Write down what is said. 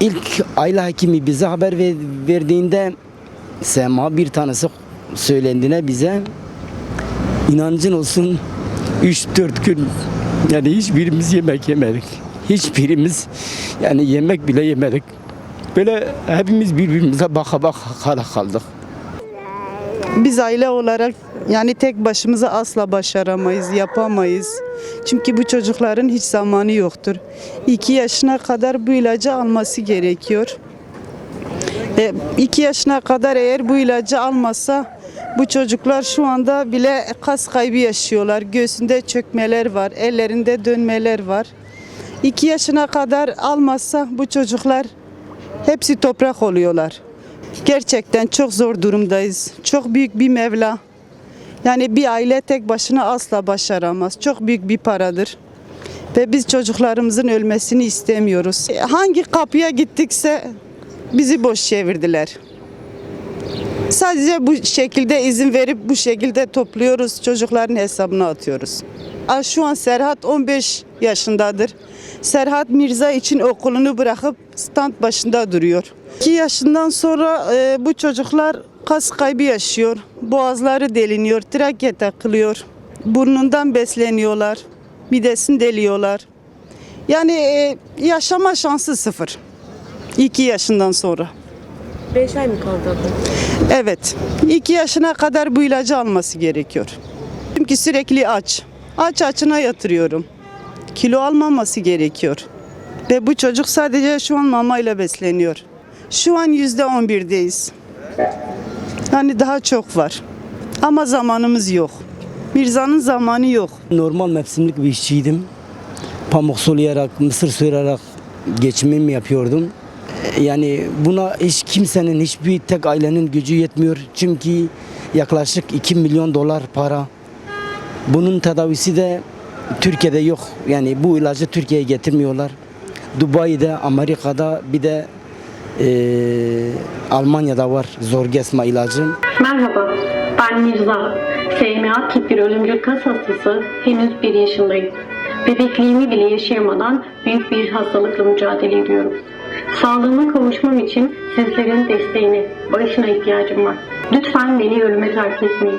ilk aile hekimi bize haber ver- verdiğinde Sema bir tanesi söylendiğine bize inancın olsun 3-4 gün yani hiçbirimiz yemek yemedik. Hiçbirimiz yani yemek bile yemedik. Böyle hepimiz birbirimize baka baka kaldık. Biz aile olarak yani tek başımıza asla başaramayız, yapamayız. Çünkü bu çocukların hiç zamanı yoktur. 2 yaşına kadar bu ilacı alması gerekiyor. 2 yaşına kadar eğer bu ilacı almasa bu çocuklar şu anda bile kas kaybı yaşıyorlar. Göğsünde çökmeler var, ellerinde dönmeler var. 2 yaşına kadar almazsa bu çocuklar hepsi toprak oluyorlar. Gerçekten çok zor durumdayız. Çok büyük bir mevla. Yani bir aile tek başına asla başaramaz. Çok büyük bir paradır. Ve biz çocuklarımızın ölmesini istemiyoruz. Hangi kapıya gittikse bizi boş çevirdiler. Sadece bu şekilde izin verip bu şekilde topluyoruz, çocukların hesabına atıyoruz. Şu an Serhat 15 yaşındadır. Serhat Mirza için okulunu bırakıp stand başında duruyor. 2 yaşından sonra e, bu çocuklar kas kaybı yaşıyor. Boğazları deliniyor, trakya takılıyor. Burnundan besleniyorlar. Midesini deliyorlar. Yani e, yaşama şansı sıfır. 2 yaşından sonra. 5 ay mı kaldı abla? Evet. 2 yaşına kadar bu ilacı alması gerekiyor. Çünkü sürekli aç. Aç açına yatırıyorum. Kilo almaması gerekiyor. Ve bu çocuk sadece şu an mamayla besleniyor. Şu an yüzde on birdeyiz. Yani daha çok var. Ama zamanımız yok. Mirza'nın zamanı yok. Normal mevsimlik bir işçiydim. Pamuk sulayarak, mısır soyarak geçimimi yapıyordum. Yani buna hiç kimsenin, hiçbir tek ailenin gücü yetmiyor. Çünkü yaklaşık 2 milyon dolar para. Bunun tedavisi de Türkiye'de yok. Yani bu ilacı Türkiye'ye getirmiyorlar. Dubai'de, Amerika'da bir de Almanya'da var Zorgesma ilacı. Merhaba, ben Mirza. SMA tip 1 ölümcül kas hastası, henüz 1 yaşındayım. Bebekliğimi bile yaşayamadan büyük bir hastalıkla mücadele ediyorum. Sağlığıma kavuşmam için sizlerin desteğine, bağışına ihtiyacım var. Lütfen beni ölüme terk etmeyin.